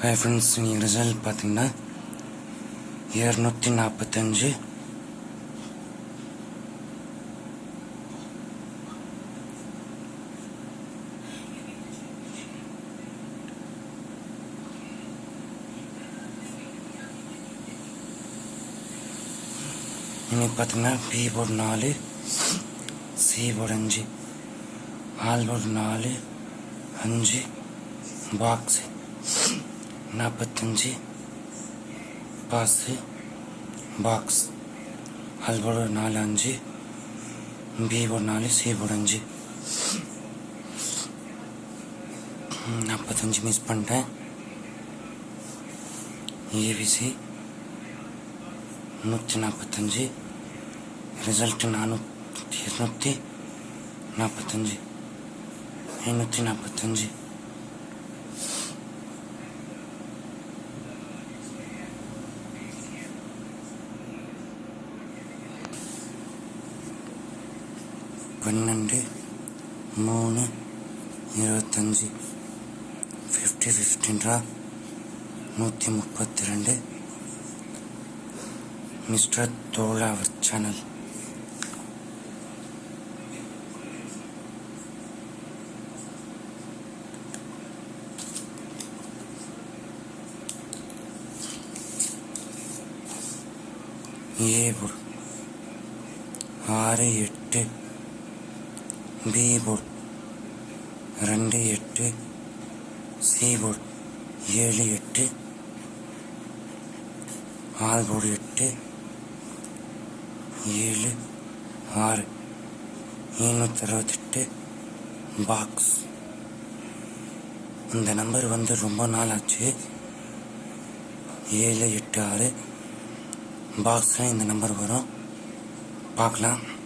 Hi friends நீங்கள் result பார்த்தீங்கன்னா இரநூத்தி நாற்பத்தஞ்சு இன்னைக்கு பார்த்தீங்கன்னா பி போர்டு நாலு சி போர்டு அஞ்சு ஆல் போர்டு நாலு அஞ்சு பாக்ஸு. நாற்பத்தஞ்சு பாஸு பாக்ஸ் ஆல் ஒரு நாலு அஞ்சு பி போர்டு நாலு சி போர்டு அஞ்சு. நாற்பத்தஞ்சு மிஸ் பண்ணிட்டேன். ஏபிசி நூற்றி நாற்பத்தஞ்சு ரிசல்ட்டு நானூற்றி இரநூத்தி நாற்பத்தஞ்சு ஐநூற்றி நாற்பத்தஞ்சு பன்னெண்டு மூணு இருபத்தஞ்சி ஃபிஃப்டி ஃபிஃப்டின்றா நூற்றி முப்பத்தி ரெண்டு மிஸ்டர் தோழாவர் சேனல் ஏ ஆறு எட்டு பி போர்டு ரெண்டு எட்டு. சி போர்டு ஏழு எட்டு. ஆறு போர்டு எட்டு. ஏழு. ஆறு. எழுநூற்றி அறுபத்தெட்டு பாக்ஸ் இந்த நம்பர் வந்து ரொம்ப நாள் ஆச்சு. ஏழு எட்டு ஆறு. பாக்ஸில் இந்த நம்பர் வரும். பார்க்கலாம்.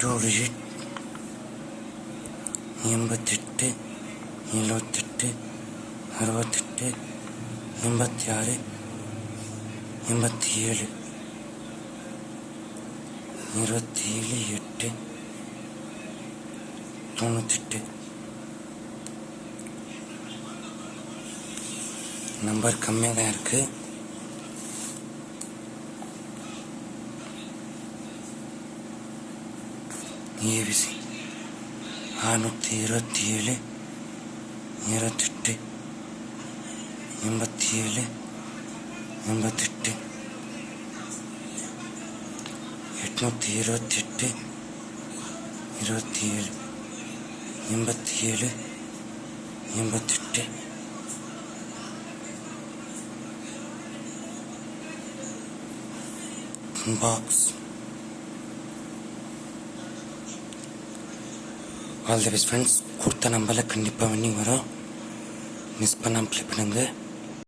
டூ டிஜிட் எண்பத்தெட்டு எழுபத்தெட்டு அறுபத்தெட்டு எண்பத்தி ஆறு எண்பத்தி ஏழு இருபத்தி ஏழு எட்டு தொண்ணூத்தெட்டு. நம்பர் கம்மியாக தான் இருக்குது ஏபிசி அறுநூற்றி இருபத்தி ஏழு இருபத்தெட்டு எண்பத்தி ஏழு எண்பத்தெட்டு எட்நூற்றி இருபத்தெட்டு இருபத்தி ஏழு எண்பத்தி ஏழு எண்பத்தெட்டு box all the best friends கொடுத்த நம்பரில் கண்டிப்பாக வின்னிங் வரும். மிஸ் பண்ணாமல் ப்ளே பண்ணுங்கள்